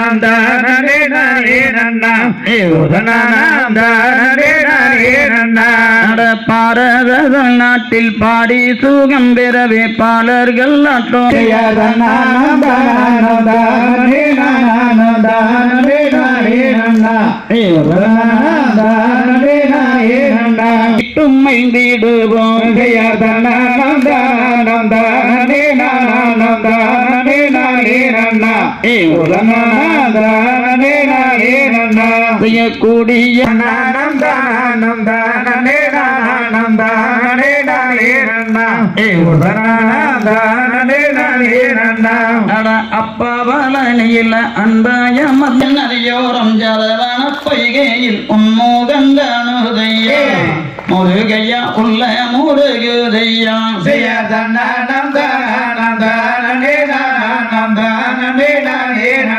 நம் தானே நானே நன்னா உதனானாம் தானே நானே நன்னா நட பாரதல் நாட்டில் பாடி சுகம் பெறவே பாலர்கள் நாட்டோ ஜெயதனானம் தானம் தானே அப்பாவலனியில் அன்பாய மதனரியோரம் ஜலவன பொய்கையில் உன்மோகங்கானுதையா முருகையா உள்ள முருகுதையா. ஜெயதனானம் தானம் amén, amén.